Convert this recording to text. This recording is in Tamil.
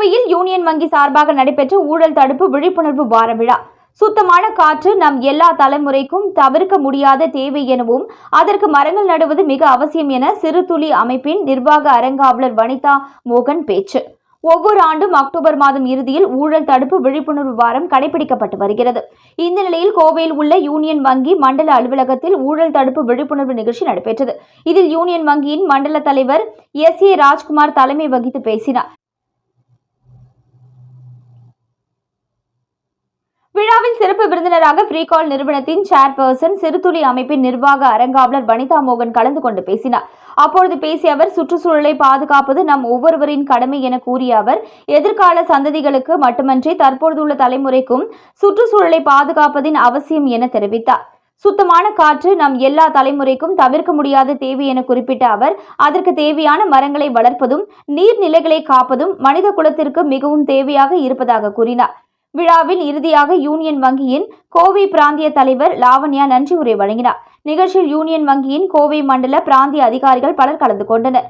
கோவையில் யூனியன் வங்கி சார்பாக நடைபெற்ற ஊழல் தடுப்பு விழிப்புணர்வு வார விழா. சுத்தமான காற்று நம் எல்லா தலைமுறைக்கும் தவிர்க்க முடியாத தேவை எனவும் அதற்கு மரங்கள் நடுவது மிக அவசியம் என சிறுதுளி அமைப்பின் நிர்வாக அரங்காவலர் வனிதா மோகன் பேச்சு. ஒவ்வொரு ஆண்டும் அக்டோபர் மாதம் இறுதியில் ஊழல் தடுப்பு விழிப்புணர்வு வாரம் கடைபிடிக்கப்பட்டு வருகிறது. இந்த நிலையில் கோவையில் உள்ள யூனியன் வங்கி மண்டல அலுவலகத்தில் ஊழல் தடுப்பு விழிப்புணர்வு நிகழ்ச்சி நடைபெற்றது. இதில் யூனியன் வங்கியின் மண்டல தலைவர் எஸ் ஏ ராஜ்குமார் தலைமை வகித்து பேசினார் விழாவில் சிறப்பு விருந்தினராக ஃப்ரீகால் நிறுவனத்தின் சேர்பர்சன் சிறுதுளி அமைப்பின் நிர்வாக அரங்காவலர் வனிதா மோகன் கலந்து கொண்டு பேசினார். அப்பொழுது பேசிய அவர் சுற்றுச்சூழலை பாதுகாப்பது நம் ஒவ்வொருவரின் கடமை என கூறிய அவர் எதிர்கால சந்ததிகளுக்கு மட்டுமன்றி தற்போதுள்ள தலைமுறைக்கும் சுற்றுச்சூழலை பாதுகாப்பதின் அவசியம் என தெரிவித்தார். சுத்தமான காற்று நம் எல்லா தலைமுறைக்கும் தவிர்க்க முடியாத தேவை என குறிப்பிட்ட அவர் அதற்கு தேவையான மரங்களை வளர்ப்பதும் நீர்நிலைகளை காப்பதும் மனித குலத்திற்கு மிகவும் தேவையாக இருப்பதாக கூறினார். விழாவில் இறுதியாக யூனியன் வங்கியின் கோவை பிராந்திய தலைவர் லாவண்யா நன்றி உரை வழங்கினார். நிகழ்ச்சியில் யூனியன் வங்கியின் கோவை மண்டல பிராந்திய அதிகாரிகள் பலர் கலந்து கொண்டனர்.